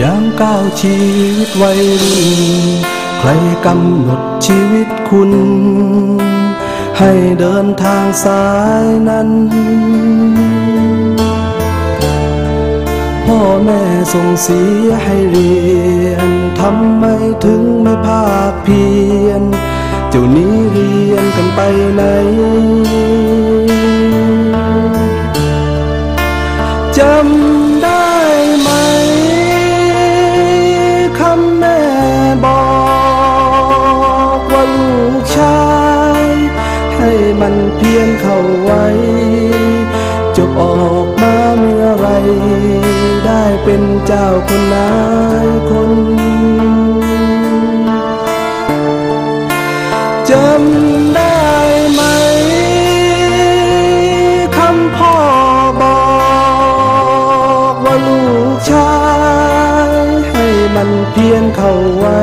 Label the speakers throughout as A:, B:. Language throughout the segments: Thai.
A: ยามก้าวชีวิตวัยรุ่นใครกำหนดชีวิตคุณ ให้เดินทางสายนั้น พ่อแม่ส่งเสียให้เรียนทำไมถึงไม่ภาคเพียน เจ้านี้เรียนกันไปไหน มันเพียรเข้าไว้ จบออกมาเมื่อไร ได้เป็นเจ้าคนนายคนจำได้ไหมคำพ่อบอกว่าลูกชายให้มันเพียรเข้าไว้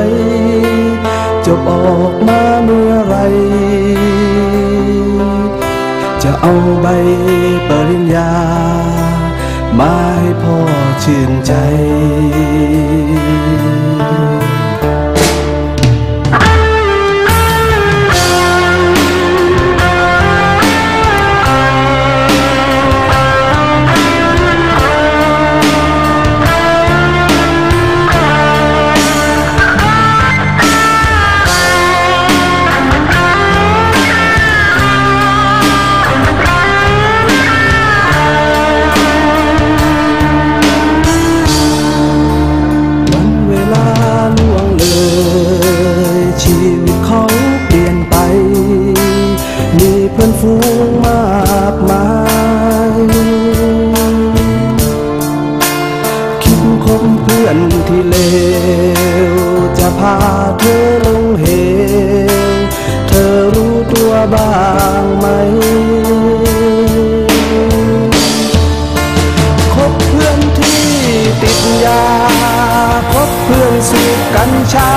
A: จบออกมาเมื่อไร เอาใบปริญญา มาให้พ่อชื่นใจ ฝูงมากมายคิดคบเพื่อนที่เลว จะพาเธอลงเหว เธอรู้ตัวบ้างไหมคบเพื่อนที่ติดยา คบเพื่อนสูบกัญชา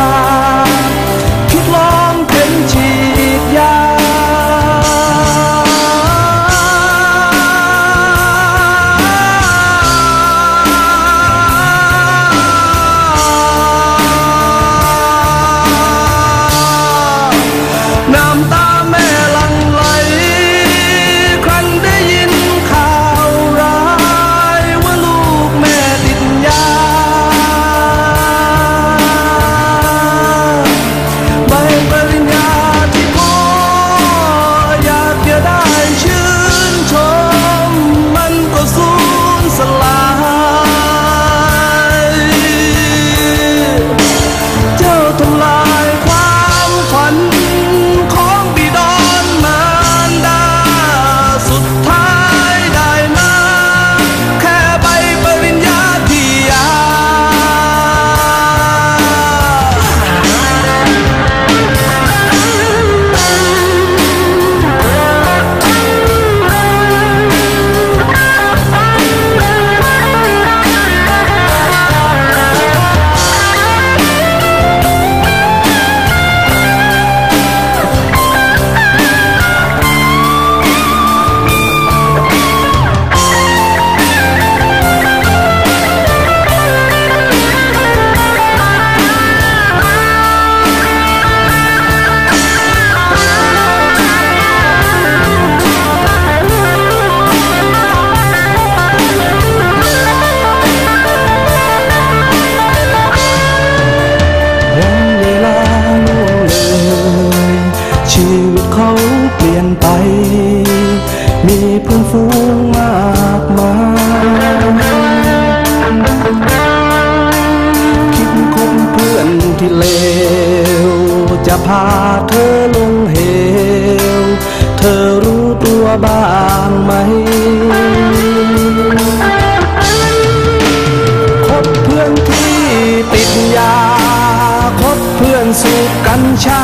A: มีเพื่อนฝูงมากมายคิดคบเพื่อนที่เลว จะพาเธอลงเหว เธอรู้ตัวบ้างไหมคบเพื่อนที่ติดยา คบเพื่อนสูบกัญชา